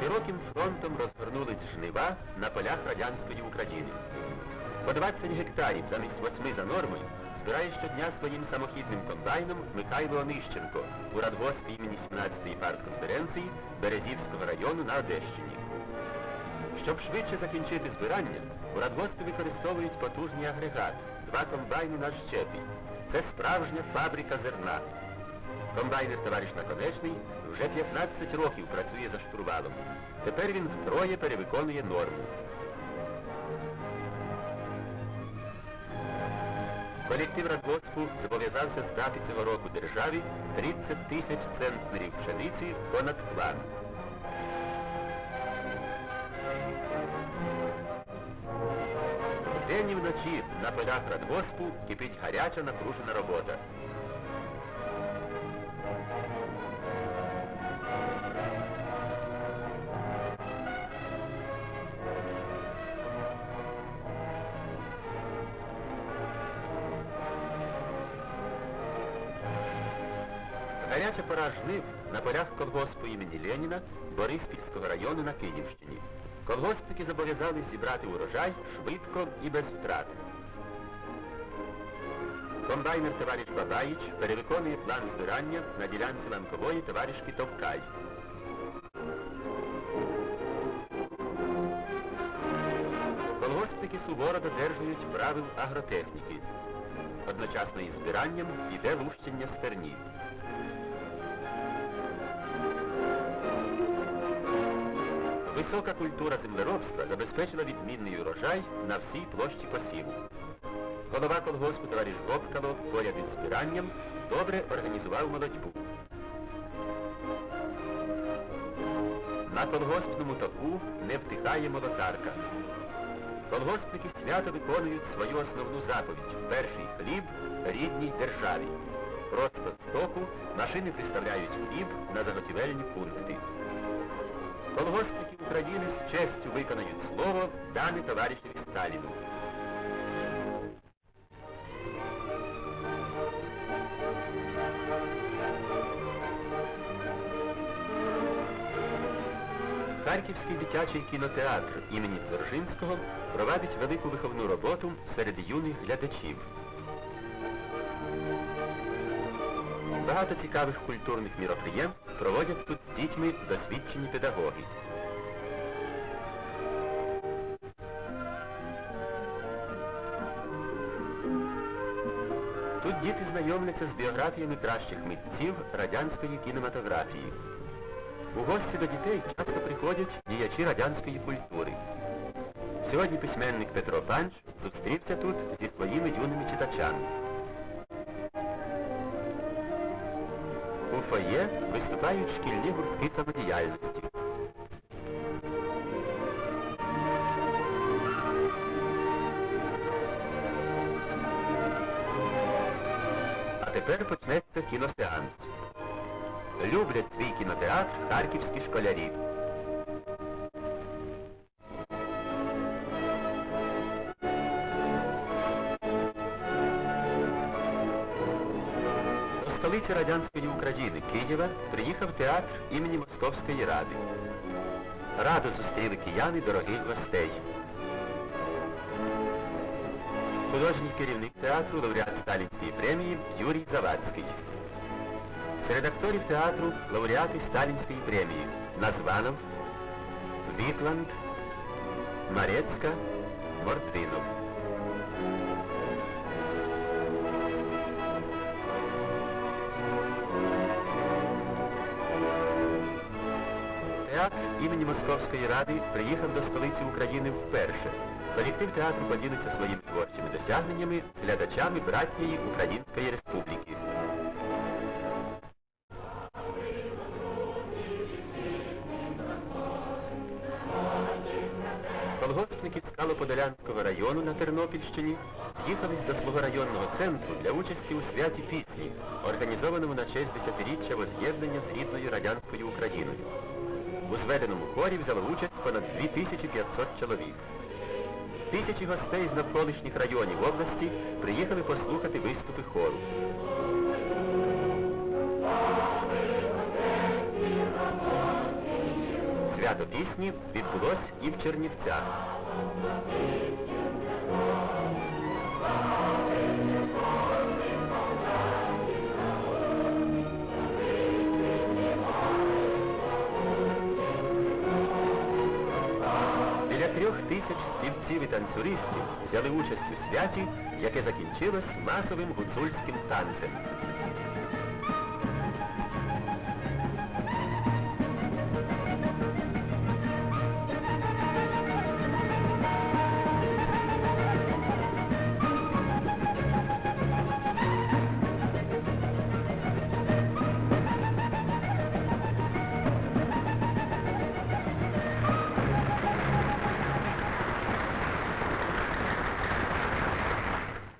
Широким фронтом розвернулись жнива на полях радянської України. По 20 гектарів замість восьми за нормою збирає щодня своїм самохідним комбайном Михайло Онищенко у радгоспі імені 17-ї партконференції Березівського району на Одещині. Щоб швидше закінчити збирання, у радгоспі використовують потужний агрегат, два комбайни на щепі. Це справжня фабрика зерна. Комбайнер товариш Наконечний вже 15 років працює за штурвалом. Тепер він втроє перевиконує норму. Колектив радгоспу зобов'язався здати цього року державі 30 тисяч центнерів пшениці понад план. Вдень і вночі на полях радгоспу кипить гаряча напружена робота. Гаряча пора жнив на полях колгоспу імені Леніна Бориспільського району на Київщині. Колгоспники зобов'язались зібрати урожай швидко і без втрат. Комбайнер товариш Бабаїч перевиконує план збирання на ділянці ланкової товаришки Товкай. Колгоспники суворо додержують правил агротехніки. Одночасно із збиранням йде лущення стерні. Висока культура землеробства забезпечила відмінний урожай на всій площі посіву. Голова колгоспу товариш Гопкало поряд із збиранням добре організував молодьбу. На колгоспному току не втихає молотарка. Колгоспники свято виконують свою основну заповідь перший хліб рідній державі. Просто з току машини приставляють хліб на заготівельні пункти. Колгоспники України з честю виконають слово, дане товаришеві Сталіну. Харківський дитячий кінотеатр імені Дзержинського провадить велику виховну роботу серед юних глядачів. Багато цікавих культурних міроприємств проводять тут з дітьми досвідчені педагоги. Тут діти знайомляться з біографіями кращих митців радянської кінематографії. У гості до дітей часто приходять діячі радянської культури. Сьогодні письменник Петро Панч зустрівся тут зі своїми юними читачами. У фоє виступають шкільні гуртки самодіяльності. А тепер почнеться кіносеанс. Люблять свій кінотеатр харківські школярі. Столиці радянської України Києва приїхав театр імені Московської ради. Радо зустріли кияни дорогих гостей. Художній керівник театру, лауреат Сталінської премії Юрій Завадський. Серед акторів театру лауреати Сталінської премії Названов, Вітланд, Марецька, Мортвинов. Московської ради приїхав до столиці України вперше. Колектив театру поділиться своїми творчими досягненнями з глядачами братньої Української Республіки. Колгоспники Скалоподолянського району на Тернопільщині з'їхались до свого районного центру для участі у святі пісні, організованому на честь десятиріччя воз'єднання з рідною радянською Україною. У зведеному хорі взяло участь понад 2500 чоловік. Тисячі гостей з навколишніх районів області приїхали послухати виступи хору. Свято пісні відбулось і в Чернівцях. Біля трьох тисяч співців і танцюристів взяли участь у святі, яке закінчилось масовим гуцульським танцем.